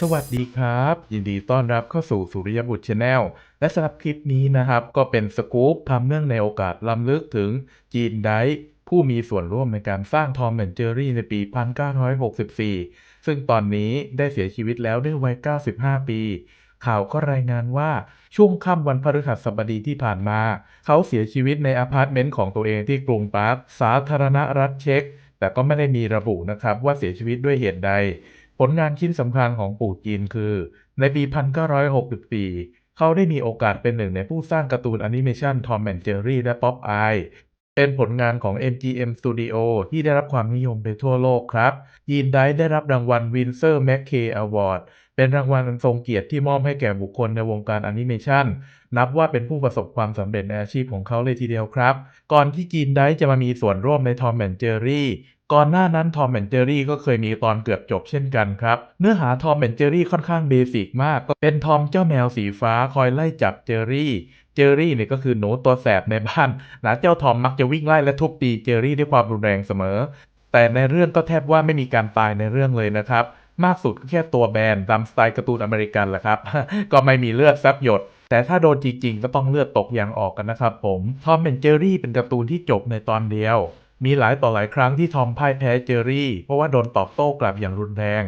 สวัสดีครับ ยินดีต้อนรับเข้าสู่สุริยบุตรชาแนลและสำหรับคลิปนี้นะครับ ก็เป็นสกู๊ปทำเนื่องในโอกาสล้ำลึกถึงจีนไดผู้มีส่วนร่วมในการสร้างทอมแอนเจอรี่ในปี 1964 ซึ่งตอนนี้ได้เสียชีวิตแล้วด้วยวัย 95 ปี ข่าวก็รายงานว่าช่วงค่ำวันพฤหัสบดีที่ผ่านมา เขาเสียชีวิตในอพาร์ตเมนต์ของตัวเองที่กรุงปาร์คสาธารณรัฐเช็กแต่ก็ไม่ได้มีระบุนะครับว่าเสียชีวิตด้วยเหตุใด ผลงานชิ้นสำคัญของปู่จีนคือ ในปี 1964 เขาได้มีโอกาสเป็นหนึ่งในผู้สร้างการ์ตูนแอนิเมชัน Tom and Jerry และ Pop Eye เป็นผลงานของ MGM Studio ที่ได้รับความนิยมไปทั่วโลกครับ ยีนไดได้รับรางวัล Winsor McKay Award เป็นรางวัลอันทรงเกียรติที่มอบให้แก่บุคคลในวงการแอนิเมชันนับว่าเป็นผู้ประสบความสำเร็จในอาชีพของเขาเลยทีเดียวครับ ก่อนที่จีนไดจะมามีส่วนร่วมใน Tom and Jerry ก่อนหน้านั้น Tom and Jerry ก็เคยมีตอนเกือบจบเช่นกันครับ เนื้อหา Tom and Jerry ค่อนข้างเบสิกมาก ก็เป็นทอมเจ้าแมวสีฟ้าคอยไล่จับเจอรี่ เจอรี่เนี่ยก็คือหนูตัวแสบในบ้านนะเจ้าทอมมักจะวิ่งไล่และทุบตีเจอรี่ด้วยความรุนแรงเสมอ แต่ในเรื่องก็แทบว่าไม่มีการตายในเรื่องเลยนะครับ มากสุดก็แค่ตัวแบนตามสไตล์การ์ตูนอเมริกันแหละครับ ก็ไม่มีเลือดซับหยดแต่ถ้าโดนจริงๆ ก็ต้องเลือดตกยางออกกันนะครับผม ทอมแอนเจอรี่เป็นการ์ตูนที่จบในตอนเดียว มีหลายต่อหลายครั้งที่ทอมพ่ายแพ้เจอรี่ เพราะว่าโดนตอบโต้กลับอย่างรุนแรง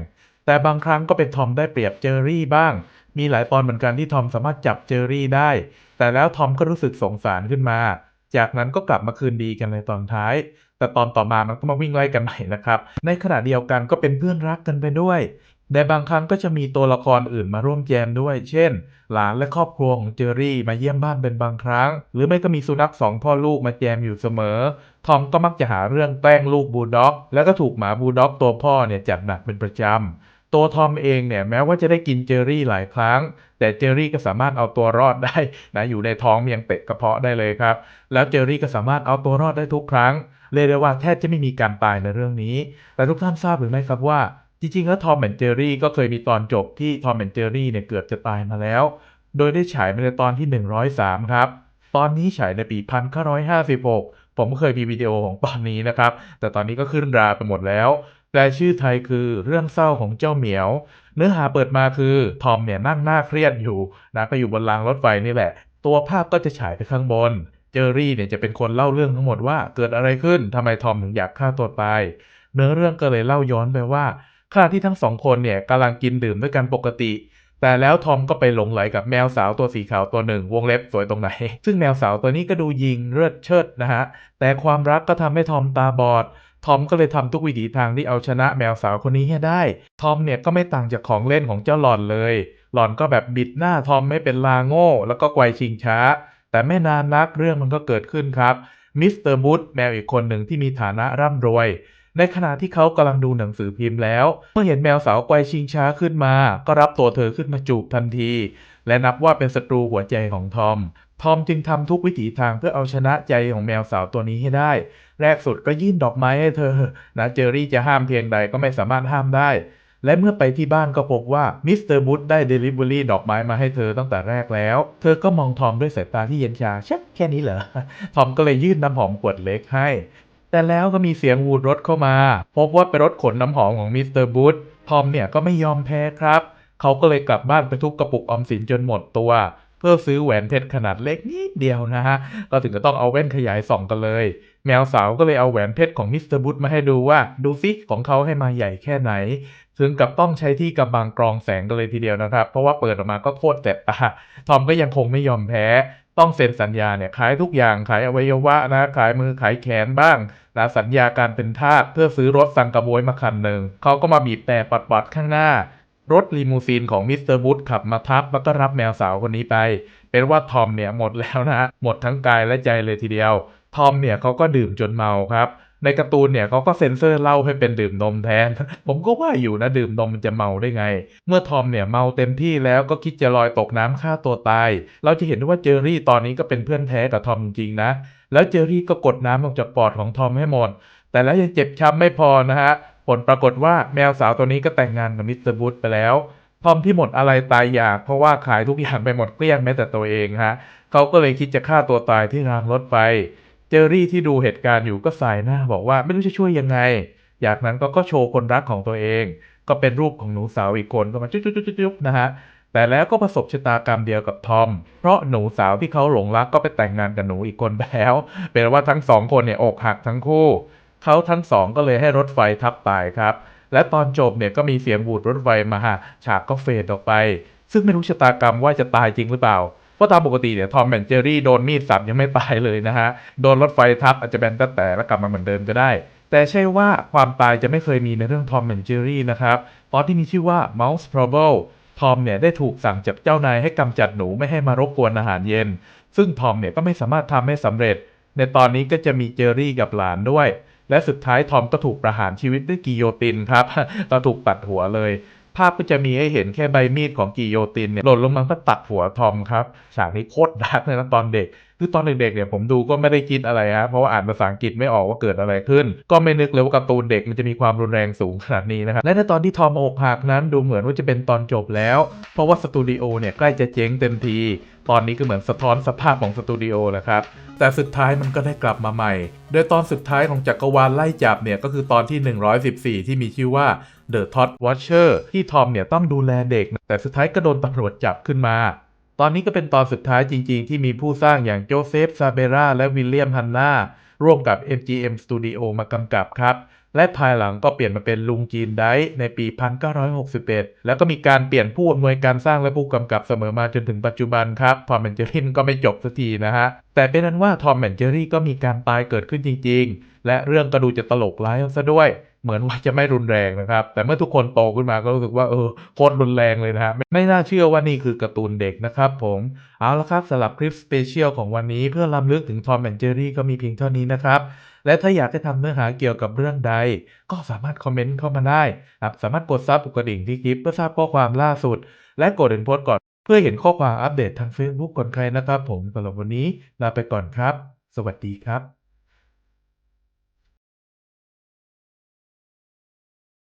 แต่บางครั้งก็เป็นทอมได้เปรียบเจอรี่บ้าง มีหลายตอนเหมือนกันที่ทอมสามารถจับเจอรี่ได้ แต่แล้วทอมก็รู้สึกสงสารขึ้นมา จากนั้นก็กลับมาคืนดีกันในตอนท้าย แต่ตอนต่อมามันก็มาวิ่งไล่กันใหม่นะครับ ในขณะเดียวกันก็เป็นเพื่อนรักกันไปด้วย แต่บางครั้งก็จะมีตัวละครอื่นมาร่วมแจมด้วย เช่น หลานและครอบครัวของเจอรี่มาเยี่ยมบ้านเป็นบางครั้ง หรือไม่ก็มีสุนัขสองพ่อลูกมาแจมอยู่เสมอ ทอมก็มักจะหาเรื่องแกล้งลูกบูลด็อก แล้วก็ถูกหมาบูลด็อกตัวพ่อเนี่ยจัดหนักเป็นประจำ ตัวทอมเองเนี่ยแม้ว่าจะได้กินเจอรี่หลายครั้ง แต่เจอรี่ก็สามารถเอาตัวรอดได้นะอยู่ในท้องยังเตะกระเพาะได้เลยครับ แล้วเจอรี่ก็สามารถเอาตัวรอดได้ทุกครั้งเรียกได้ว่าแทบจะไม่มีการตายในเรื่องนี้ แต่ทุกท่านทราบหรือไม่ครับว่า จริงๆแล้วทอมแอนเจอรี่ก็เคยมีตอนจบที่ทอมแอนเจอรี่เนี่ยเกือบจะตายมาแล้ว โดยได้ฉายมาในตอนที่ 103 ครับ ตอนนี้ฉายในปี 1956 ผมเคยมีวิดีโอของตอนนี้นะครับ แต่ตอนนี้ก็ขึ้นราไปหมดแล้วแปลชื่อไทยคือเรื่องเศร้าของเจ้าเหมียว เนื้อหาเปิดมาคือทอมเนี่ยนั่งหน้าเครียดอยู่นะก็อยู่บนรางรถไฟนี่แหละ ตัวภาพก็จะฉายไปข้างบน เจอรี่เนี่ยจะเป็นคนเล่าเรื่องทั้งหมดว่าเกิดอะไรขึ้นทำไมทอมถึงอยากฆ่าตัวตายเนื้อเรื่องก็เลยเล่าย้อนไปว่า ขณะที่ทั้งสองคนเนี่ยกำลังกินดื่มด้วยกันปกติ แต่แล้วทอมก็ไปหลงไหลกับแมวสาวตัวสีขาวตัวหนึ่ง วงเล็บสวยตรงไหน ซึ่งแมวสาวตัวนี้ก็ดูยิงเลือดเชิดนะฮะ แต่ความรักก็ทำให้ทอมตาบอด ทอมก็เลยทำทุกวิถีทางที่เอาชนะแมวสาวคนนี้ให้ได้ ทอมเนี่ยก็ไม่ต่างจากของเล่นของเจ้าหลอนเลย หลอนก็แบบบิดหน้าทอมไม่เป็นลาโง่ แล้วก็ไกวชิงช้า แต่ไม่นานนักเรื่องมันก็เกิดขึ้นครับ มิสเตอร์บูธแมวอีกคนหนึ่งที่มีฐานะร่ำรวย ในขณะที่เขากำลังดูหนังสือพิมพ์แล้ว เมื่อเห็นแมวสาวไกวชิงช้าขึ้นมา ก็รับตัวเธอขึ้นมาจูบทันที และนับว่าเป็นศัตรูหัวใจของทอม ทอมจึงทำทุกวิถีทางเพื่อเอาชนะใจของแมวสาวตัวนี้ให้ได้ แรกสุดก็ยื่นดอกไม้ให้เธอนะเจอรี่จะห้ามเพียงใดก็ไม่สามารถห้ามได้ และเมื่อไปที่บ้านก็พบว่ามิสเตอร์บูธได้เดลิเวอรี่ดอกไม้มาให้เธอตั้งแต่แรกแล้ว เธอก็มองทอมด้วยสายตาที่เย็นชาชักแค่นี้เหรอ ทอมก็เลยยื่นน้ำหอมขวดเล็กให้ แต่แล้วก็มีเสียงวูดรถเข้ามา พบว่าเป็นรถขนน้ำหอมของมิสเตอร์บูธทอมเนี่ยก็ไม่ยอมแพ้ครับ เขาก็เลยกลับบ้านไปทุบกระปุกออมสินจนหมดตัว เพื่อซื้อแหวนเพชรขนาดเล็กนิดเดียวนะฮะ ก็ถึงก็ต้องเอาแว่นขยายส่องกันเลย แมวสาวก็เลยเอาแหวนเพชรของมิสเตอร์บูธมาให้ดูว่าดูซิของเขาให้มาใหญ่แค่ไหน ถึงกับต้องใช้ที่กำบังกรองแสงกันเลยทีเดียวนะครับ เพราะว่าเปิดออกมาก็โคตรแสบตาทอมก็ยังคงไม่ยอมแพ้ ต้องเซ็นสัญญาเนี่ยขายทุกอย่างขายอวัยวะนะขายมือขายแขนบ้างนะสัญญาการเป็นทาสเพื่อซื้อรถสังกะโวยมาคันหนึ่งเขาก็มาบีบแต่ปัดๆข้างหน้ารถลีมูซีนของมิสเตอร์บูธขับมาทับแล้วก็รับแมวสาวคนนี้ไป เป็นว่าทอมเนี่ยหมดแล้วนะหมดทั้งกายและใจเลยทีเดียว ทอมเนี่ยเขาก็ดื่มจนเมาครับ ในการ์ตูนเนี่ยเขาก็เซ็นเซอร์เล้าให้เป็นดื่มนมแทน ผมก็ว่าอยู่นะดื่มนมมันจะเมาได้ไง เมื่อทอมเนี่ยเมาเต็มที่แล้วก็คิดจะลอยตกน้ำฆ่าตัวตาย เราจะเห็นได้ว่าเจอรี่ตอนนี้ก็เป็นเพื่อนแท้กับทอมจริงๆนะ แล้วเจอรี่ก็กดน้ำออกจากปอดของทอมให้หมด แต่แล้วยังเจ็บช้ำไม่พอนะฮะ ผลปรากฏว่าแมวสาวตัวนี้ก็แต่งงานกับมิสเตอร์บูธไปแล้ว ทอมที่หมดอะไรตายอยาก เพราะว่าขายทุกอย่างไปหมดเกลี้ยงแม้แต่ตัวเองฮะ เขาก็เลยคิดจะฆ่าตัวตายที่รางรถไฟ เจอรี่ที่ดูเหตุการณ์อยู่ก็สายหน้าบอกว่าไม่รู้จะช่วยยังไง อยากนั้นก็ก็โชว์คนรักของตัวเอง ก็เป็นรูปของหนูสาวอีกคนก็มาจุ๊บจุ๊บจุ๊บจุ๊บนะฮะแต่แล้วก็ประสบชะตากรรมเดียวกับทอม เพราะหนูสาวที่เขาหลงรักก็ไปแต่งงานกับหนูอีกคนแล้ว เป็นว่าทั้งสองคนเนี่ยอกหักทั้งคู่ เขาทั้งสองก็เลยให้รถไฟทับตายครับ และตอนจบเนี่ยก็มีเสียงบูดรถไฟมาฮะฉากก็เฟดออกไป ซึ่งไม่รู้ชะตากรรมว่าจะตายจริงหรือเปล่า เพราะตามปกติเนี่ยทอมแอนเจอรี่โดนมีดสับยังไม่ตายเลยนะฮะ โดนรถไฟทับอาจจะเป็นแต่แต่แล้วกลับมาเหมือนเดิมก็ได้ แต่ใช่ว่าความตายจะไม่เคยมีในเรื่องทอมแอนเจอรี่นะครับ ตอนที่มีชื่อว่า Mouse Trouble ทอมเนี่ยได้ถูกสั่งจากเจ้านายให้กำจัดหนูไม่ให้มารบกวนอาหารเย็น ซึ่งทอมเนี่ยก็ไม่สามารถทำให้สำเร็จ ในตอนนี้ก็จะมีเจอรี่กับหลานด้วยและสุดท้ายทอมก็ถูกประหารชีวิตด้วยกิโยตินครับเราถูกตัดหัวเลย ภาพก็จะมีให้เห็นแค่ใบมีดของกิโยตินเนี่ยหล่นลงมาก็ตัดหัวทอมครับฉากนี้โคตรดาร์กเลยนะตอนเด็ก คือตอนเด็กๆเนี่ยผมดูก็ไม่ได้คิดอะไรฮะเพราะว่าอ่านภาษาอังกฤษไม่ออกว่าเกิดอะไรขึ้น ก็ไม่นึกเลยว่าการ์ตูนเด็กมันจะมีความรุนแรงสูงขนาดนี้นะครับและในตอนที่ทอมอกหักนั้นดูเหมือนว่าจะเป็นตอนจบแล้ว เพราะว่าสตูดิโอเนี่ยใกล้จะเจ๊งเต็มที ตอนนี้ก็เหมือนสะท้อนสภาพของสตูดิโอแหละครับแต่สุดท้ายมันก็ได้กลับมาใหม่ โดยตอนสุดท้ายของจักรวาลไล่จับเนี่ยก็คือตอนที่ 114 ที่มีชื่อว่า The Todd Watcher ที่ทอมเนี่ยต้องดูแลเด็ก แต่สุดท้ายก็โดนตำรวจจับขึ้นมา ตอนนี้ก็เป็นตอนสุดท้ายจริงๆ ที่มีผู้สร้างอย่างโจเซฟซาเบราและวิลเลียมฮันนาร่วมกับ MGM Studio มากำกับครับ และภายหลังก็เปลี่ยนมาเป็นลุงจีนไดในปี 1961 แล้วก็มีการเปลี่ยนผู้อำนวยการสร้างและผู้กำกับเสมอมาจนถึงปัจจุบันครับทอมแอนเจอรี่ก็ไม่จบสักทีนะฮะ แต่เป็นนั้นว่าทอมแอนเจอรี่ก็มีการตายเกิดขึ้นจริงๆ และเรื่องก็ดูจะตลกร้ายซะด้วย เหมือนว่าจะไม่รุนแรงนะครับ แต่เมื่อทุกคนโตขึ้นมาก็รู้สึกว่าเออโคตรรุนแรงเลยนะฮะไม่ไม่น่าเชื่อว่านี่คือการ์ตูนเด็กนะครับผมเอาละครับสำหรับคลิปสเปเชียลของวันนี้เพื่อล้ำลึกถึงทอมแอนเจอรี่ก็มีเพียงเท่านี้นะครับ และถ้าอยากให้ทำเนื้อหาเกี่ยวกับเรื่องใด ก็สามารถคอมเมนต์เข้ามาได้ครับสามารถกดซับกระดิ่งที่คลิปเพื่อทราบข้อความล่าสุด และกดเห็นโพสต์ก่อนเพื่อเห็นข้อความอัปเดตทาง Facebook ก่อนใครนะครับ ผมสำหรับวันนี้ลาไปก่อนครับ สวัสดีครับ